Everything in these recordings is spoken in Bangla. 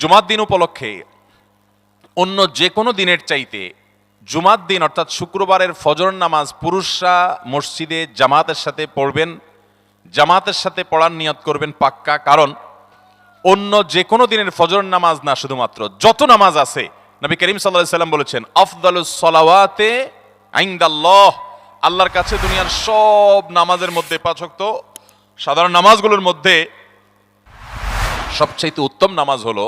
জুমার দিন উপলক্ষে অন্য যে কোনো দিনের চাইতে জুমার দিন, অর্থাৎ শুক্রবারের ফজর নামাজ পুরুষরা মসজিদে জামাতের সাথে পড়বেন। জামাতের সাথে পড়ার নিয়ত করবেন পাক্কা, কারণ অন্য যে কোনো দিনের ফজর নামাজ না শুধুমাত্র, যত নামাজ আছে, নবী করিম সাল্লাহ সাল্লাম বলেছেন, আফদালুস সলাওয়াতে আইন্দাল্লাহ। আল্লাহর কাছে দুনিয়ার সব নামাজের মধ্যে পাচক সাধারণ নামাজগুলোর মধ্যে সবচাইতে উত্তম নামাজ হলো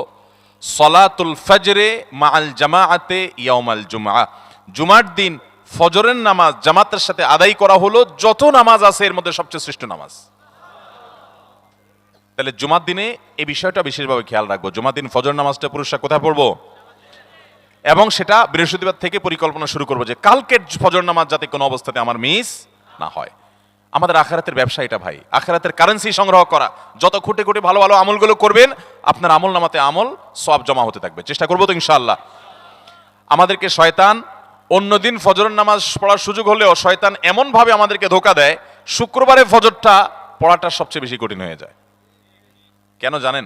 সলাতুল ফজরে মাল জামাআতে ইয়াউমাল জুমা জুমার দিন ফজরের নামাজ জামাতের সাথে আদায় করা হলো, যত নামাজ আছে এর মধ্যে সবচেয়ে শ্রেষ্ঠ নামাজ। তাহলে জুমার দিনে এই বিষয়টা বিশেষভাবে খেয়াল রাখব। জুমার দিন ফজর নামাজটা পুরুষরা কোথায় পড়ব? এবং সেটা বৃহস্পতিবার থেকে পরিকল্পনা শুরু করব যে কালকের ফজর নামাজ যাতে কোনো অবস্থাতে আমার মিস না হয়। আমাদের আখেরাতের ব্যবসা এটা ভাই। আখেরাতের কারেন্সি সংগ্রহ করা। যত খুঁটে খুঁটে ভালো ভালো আমলগুলো করবেন আপনার আমল নামাতে আমল সব জমা হতে থাকবে। চেষ্টা করব তো ইনশাআল্লাহ। আমাদেরকে শয়তান অন্যদিন ফজরের নামাজ পড়ার সুযোগ হলেও শয়তান এমনভাবে আমাদেরকে ধোকা দেয়, শুক্রবারে ফজরটা পড়াটা সবচেয়ে বেশি কঠিন হয়ে যায়। কেন জানেন?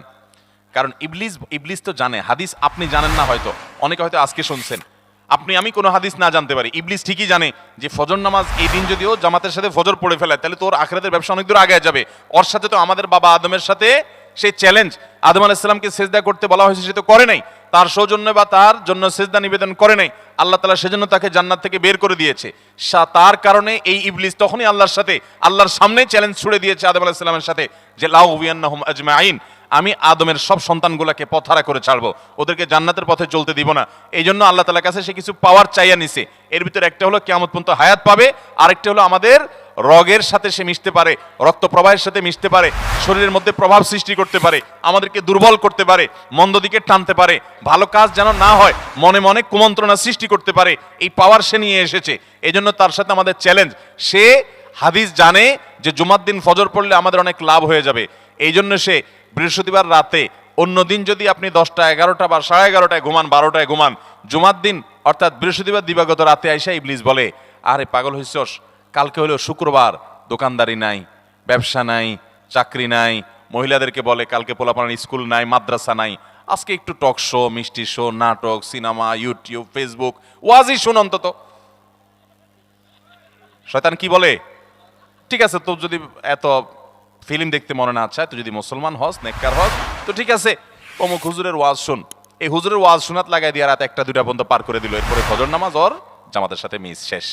কারণ ইবলিস ইবলিস তো জানে, হাদিস আপনি জানেন না হয়তো, অনেকে হয়তো আজকে শুনছেন। আপনি, আমি কোনো হাদিস না জানতে পারি, ইবলিস ঠিকই জানে যে ফজর নামাজ এই দিন যদিও জামাতের সাথে ফজর পড়ে ফেলে, তাহলে তোর আখেরাতের ব্যবসা অনেক দূর আগে যাবে। ওর সাথে তো আমাদের বাবা আদমের সাথে সেই চ্যালেঞ্জ আদম আলাইসালামকে সেজদা করতে বলা হয়েছে, সে তো করে নাই। তার সৌজন্য বা তার জন্য সেজদা নিবেদন করে নাই। আল্লাহ তালা সেজন্য তাকে জান্নাত থেকে বের করে দিয়েছে। তার কারণে এই ইবলিস তখনই আল্লাহর সাথে, আল্লাহর সামনে চ্যালেঞ্জ ছুড়ে দিয়েছে আদম আলাইসালামের সাথে যে, লাউ হুম আজমাইন আমি আদমের সব সন্তানগুলোকে পথহারা করে ছাড়বো। ওদেরকে জান্নাতের পথে চলতে দিব না। এই জন্য আল্লাহ তালার কাছে সে কিছু পাওয়ার চাইয়া নিছে। এর ভিতরে একটা হলো কেমন পর্যন্ত হায়াত পাবে, আরেকটা হলো আমাদের রগের সাথে সে মিশতে পারে রক্ত প্রবাহের সাথে মিশতে পারে, শরীরের মধ্যে প্রভাব সৃষ্টি করতে পারে, আমাদেরকে দুর্বল করতে পারে, মন্দ দিকে টানতে পারে, ভালো কাজ যেন না হয়, মনে মনে কুমন্ত্রণা সৃষ্টি করতে পারে, এই পাওয়ার সে নিয়ে এসেছে। এই জন্য তার সাথে আমাদের চ্যালেঞ্জ সে হাদিস জানে যে জুমার দিন ফজর পড়লে আমাদের অনেক লাভ হয়ে যাবে। এই জন্য সে বৃহস্পতিবার রাতে অন্য দিন যদি আপনি দশটা, এগারোটা বা সাড়ে এগারোটায় ঘুমান, বারোটায় ঘুমান, জুমার দিন অর্থাৎ বৃহস্পতিবার দিবাগত রাতে আইসা ইবলিস বলে, আরে পাগল হইছস কালকে হলো শুক্রবার দোকানদারি নাই, ব্যবসা নাই, চাকরি নাই, মহিলাদেরকে বলে কালকে পোলাপানার স্কুল নাই, মাদ্রাসা নাই। আজকে একটু টক শো, মিষ্টি শো, নাটক, সিনেমা, ইউটিউব, ফেসবুক ওয়াজই শুন অন্তত। শয়তান কি বলে? ঠিক আছে, তোর যদি এত ফিল্ম দেখতে মনে না চায়, তুই যদি মুসলমান হস, নেককার হস, তো ঠিক আছে, অমুক হুজুরের ওয়াজ শুন। এই হুজুরের ওয়াজ শোনাত লাগাই দিয়ে রাত একটা, দুটা পর্যন্ত পার করে দিল, এরপরে ফজর নামাজ ওর জামাতের সাথে মিস শেষ।